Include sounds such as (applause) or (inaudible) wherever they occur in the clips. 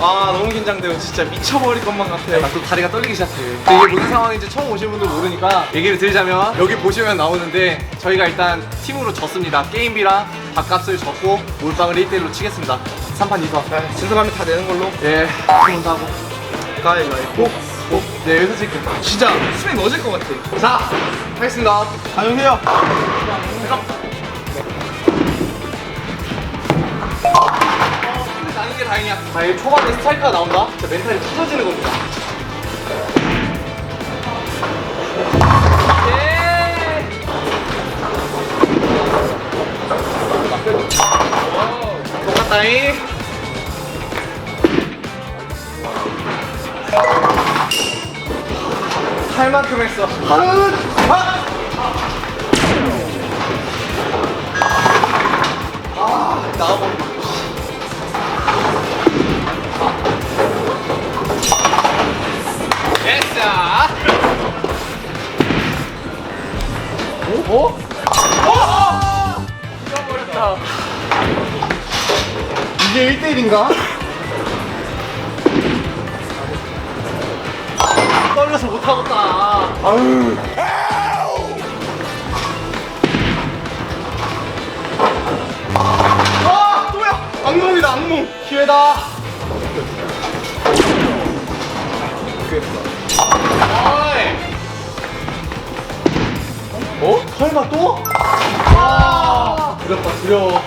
아 너무 긴장돼요 진짜 미쳐버릴 것만 같아 나또 다리가 떨리기 시작해. 근데 이게 무슨 상황인지 처음 오신 분들 모르니까 얘기를 드리자면 여기 보시면 나오는데 저희가 일단 팀으로 졌습니다. 게임비랑 밥값을 졌고 몰빵을 1대1로 치겠습니다. 3판 2선. 네, 진성하면 다 되는 걸로 예, 한번더 하고. 가위바위보 오, 네, 여기서 찍을게요. 진짜 숨이 멎을 것 같아 자, 하겠습니다. 다녀오세요 근데 게 다행이야. 자, 이 초반에 스트라이크가 나온다. 진짜 멘탈이 터져지는 겁니다. 예! 할 만큼 했어. 하은! 하! 아, 나와버 려. 됐어. 오? 오? 오! 잊어버렸다. 이게 1대1인가? 떨려서 못하겠다. 아유 아 또야 악몽이다 악몽 기회다. 어이. 어? 설마 또? 아, 두렵다, 두려워.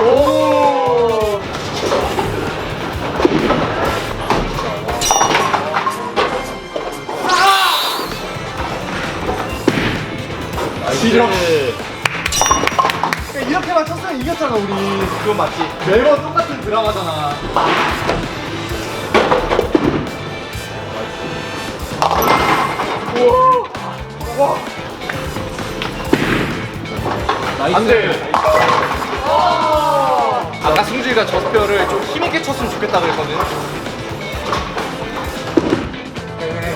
오! 지려 이렇게만 쳤으면 이겼잖아 우리 그건 맞지. 매번 똑같은 드라마잖아 안 돼. 아까 승주이가 저 스페어를 좀 힘있게 쳤으면 좋겠다 그랬거든.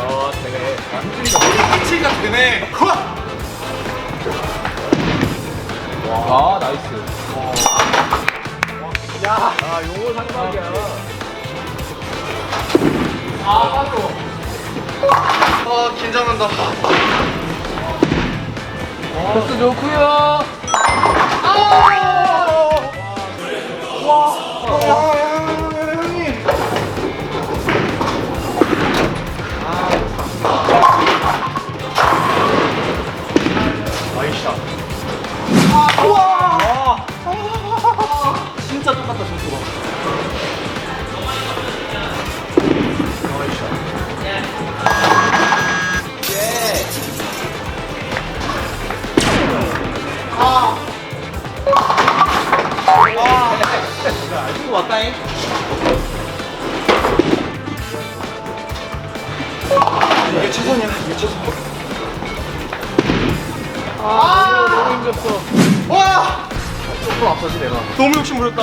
어, 되네. 승주이가 피치가 되네. 아, 아, 용호 상박이야. 아, 맞어. 아, 긴장한다. 코스 좋구요. 형님 알고 왔다잉. 이게 최선이야 이게 최선 아, 너무 힘들었어. 와 조금 앞서지, 내가. 너무 욕심 부렸다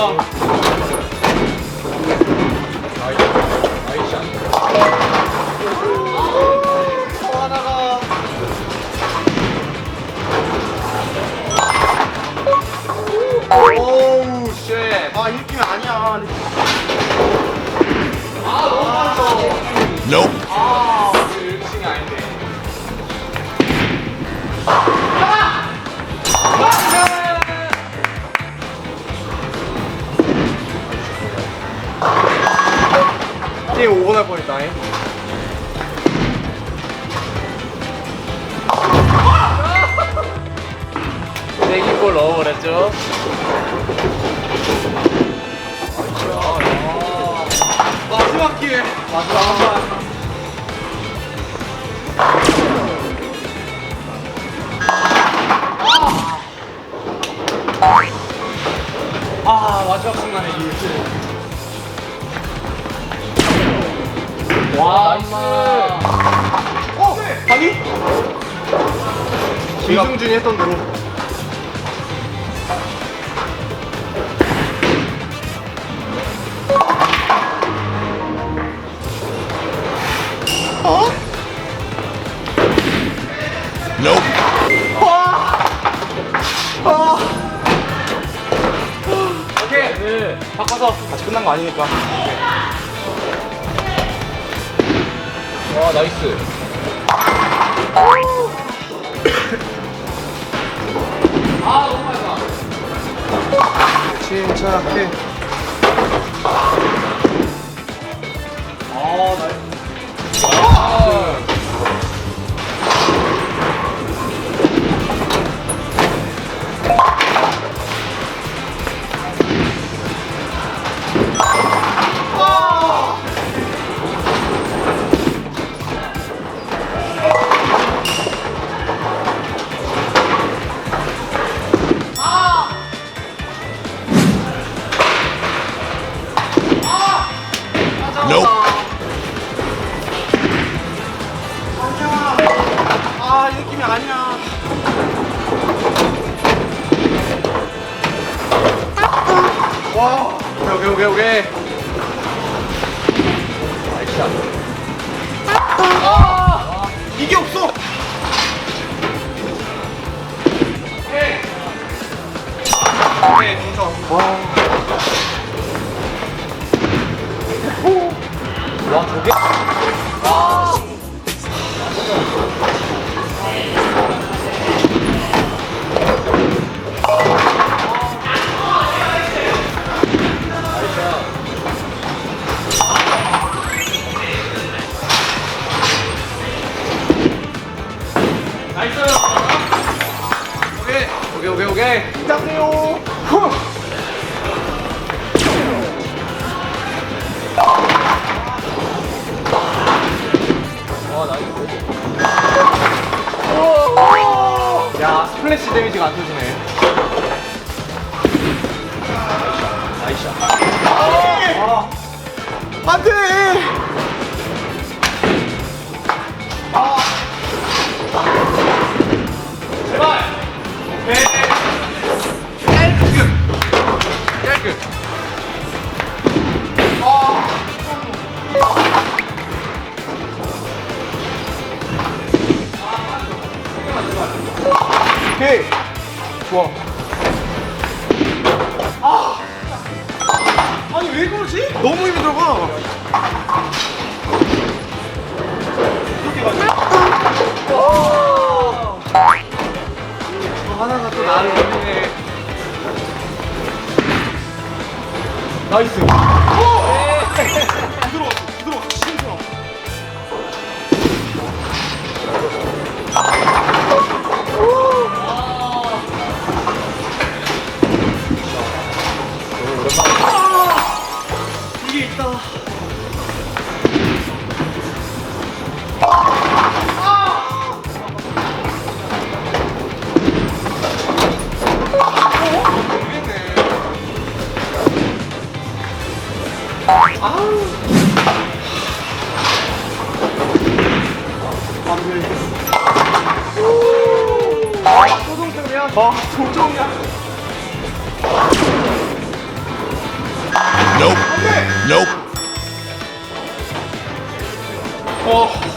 또 하나가 오우, 쉣. 아 이렇 게임 5분 할 뻔했다잉 내기골 넣어버렸죠. 마지막 기회 마지막. 아, 마지막 순간에 이 와, 나이스. 어? 아니? 김승준이 했던 대로 어? 오케이. 바꿔서. 아직 끝난 거 아니니까. 와, 나이스. 아, 너무 많다. 침착해. 아, 나이스. 아, 이 느낌이 아니야. 와. 오케이, 오케이, 오케이. 이게 없어. 오케이. 오케이, 동점. 와, 저게? 나이스! 오케이, 오케이, 오케이, 오케이. 긴장돼요. 와, 플래시 데미지가 안 터지네. 나이스. 안 돼. 좋아. 아. 아니 왜 그러지? 너무 힘이 들어가. 이렇게. 또 하나가 또 나를 노리네. 나이스. 아, 또 동점이야? 아, 동점이야. Nope. Nope. 어.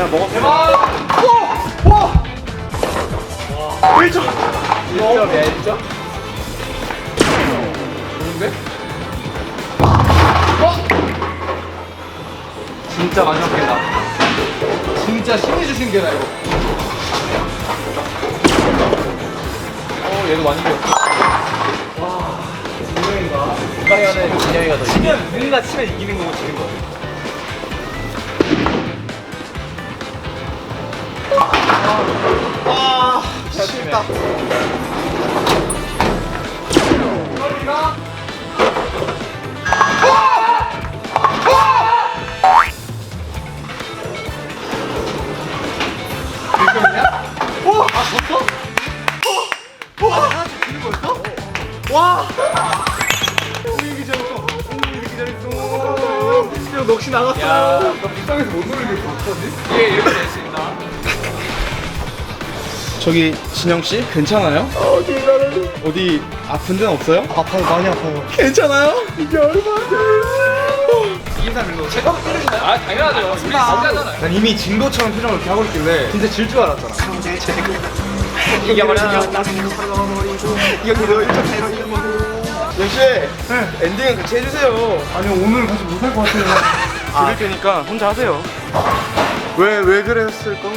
아니야, 먹었어. 대박! 와! 와! 1점! 1점이야, 1점? 좋은데? 어? 진짜 개다. 진짜 신이 주신 개다, 이거. 어, 얘도 많이 배웠다. 와, 진영이가. 진영이가 진영이가 더 치면, 누군가 치면 이기는 거고 지는 거. 아, 쉽다. 오! 아! 아? 와! 오, 이기 잘했어. 오, 이기 잘했어. 형, 넋이 나갔어. 야, 너 빅상에서 못게 어떡하지? 예, 이렇게. 저기 진영 씨 괜찮아요? 어디 어디 아픈 데는 없어요? 아파요 많이 아파요. 괜찮아요? 이게? 인사 밀로 제가 때려주나요? 아 당연하죠. 우리 남자잖아요. 난 이미 진 것처럼 표정을 이렇게 하고 있길래 진짜 질 줄 알았잖아. 이겨버려. 역시 엔딩은 같이 해주세요. 아니 오늘 같이 못할 것 같아요. (laughs) 들을 테니까 혼자 하세요. 왜 왜 그랬을까?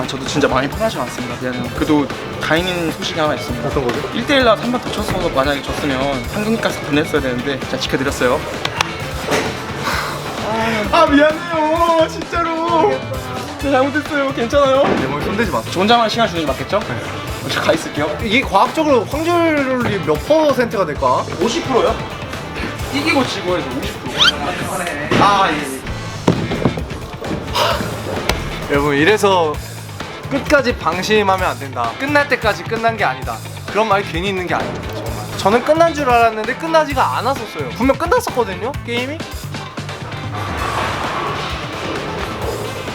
아 저도 진짜 많이 편하지 않습니다. 미안해요. 그래도 다행인 소식이 하나 있습니다. 어떤 거죠? 1대1 나 3번 더 쳤어서 만약에 졌으면 한국까지 보냈어야 되는데 제가 지켜드렸어요. 아 미안해요 진짜로. 제가 잘못했어요. 괜찮아요? 내 몸에 손대지 마세요. 저 혼자만 시간 주는 게 맞겠죠? 네. 제가 가 있을게요. 이게 과학적으로 확률이 몇 퍼센트가 될까? 50%요? 이기고 지고 해도 50%. 아 예. 여러분 이래서 끝까지 방심하면 안 된다. 끝날 때까지 끝난 게 아니다. 그런 말이 괜히 있는 게 아닙니다. 정말. 저는 끝난 줄 알았는데 끝나지가 않았었어요. 분명 끝났었거든요. 게임이.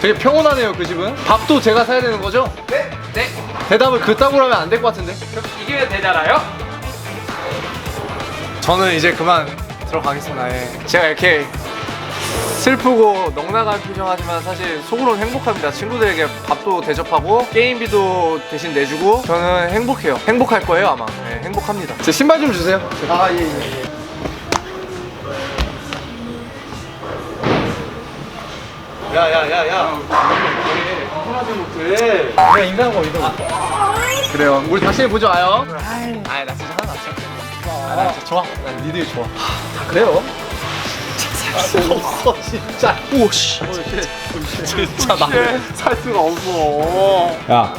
되게 평온하네요 그 집은. 밥도 제가 사야 되는 거죠? 네. 네. 대답을 그따구로 하면 안 될 것 같은데. 이기면 되잖아요? 저는 이제 그만 들어가겠습니다. 예. 제가 이렇게 슬프고 넉나간 표정하지만 사실 속으로는 행복합니다. 친구들에게 밥도 대접하고 게임비도 대신 내주고 저는 행복해요. 행복할 거예요 아마. 네, 행복합니다. 제 신발 좀 주세요. 아 예. 예. 야야야야. 내가 인간한 거 이거. 그래요. 우리 다시 보죠 아요. 아이 나 진짜 하나 났어. 아, 나 진짜 좋아. 난 니들이 좋아. 그래요? 없어 진짜. 오씨. 진짜 나는 살 수가 없어. 야,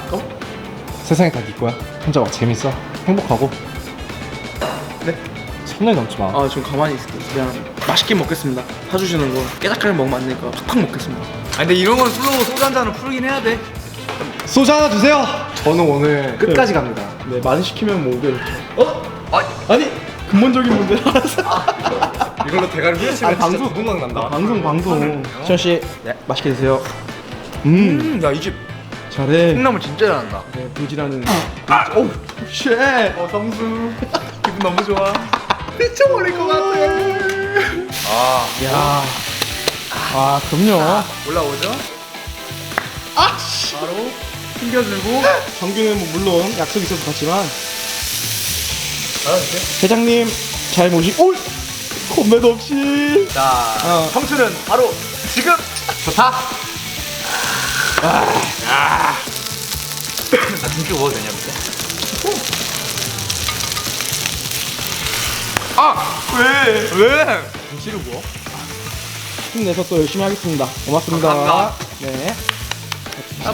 세상이 다네 거야. 혼자 막 재밌어, 행복하고. 네? 선을 넘지 마. 아, 좀 가만히 있을게요. 그냥 맛있게 먹겠습니다. 사주시는 거 깨작하게 먹으면 안 되니까 팍팍 먹겠습니다. 아 근데 이런 건 술로 소주 한 잔을 풀긴 해야 돼. 소주 하나 주세요. 저는 오늘 끝까지 갑니다. 네, 많이 시키면 뭐 오게. 어? 아니, 근본적인 문제 알았어. (laughs) 이걸로 대가리 후려치면 아니, 방송- 눈망 난다. 방송 방송. 시현 씨, 네, 맛있게 드세요. 음, 야이 집 잘해. 콩나물 진짜 잘한다. 네, 불지라는. 오, 쉣. 어, 성수. (laughs) 기분 너무 좋아. 미쳐버릴 것 같아. 아 야. 아, 그럼요. 올라오죠? 바로 숨겨주고 정규는 뭐 물론 약속 있어서 갔지만 회장님 잘 모시고 올 건배도 없이 자 어. 청춘은 바로 지금 좋다. 아, 나 김치 먹어도 되냐 근데? 아 왜? 왜? 김치를 뭐? 힘내서 또 열심히 하겠습니다 고맙습니다 감사합니다. 네 자,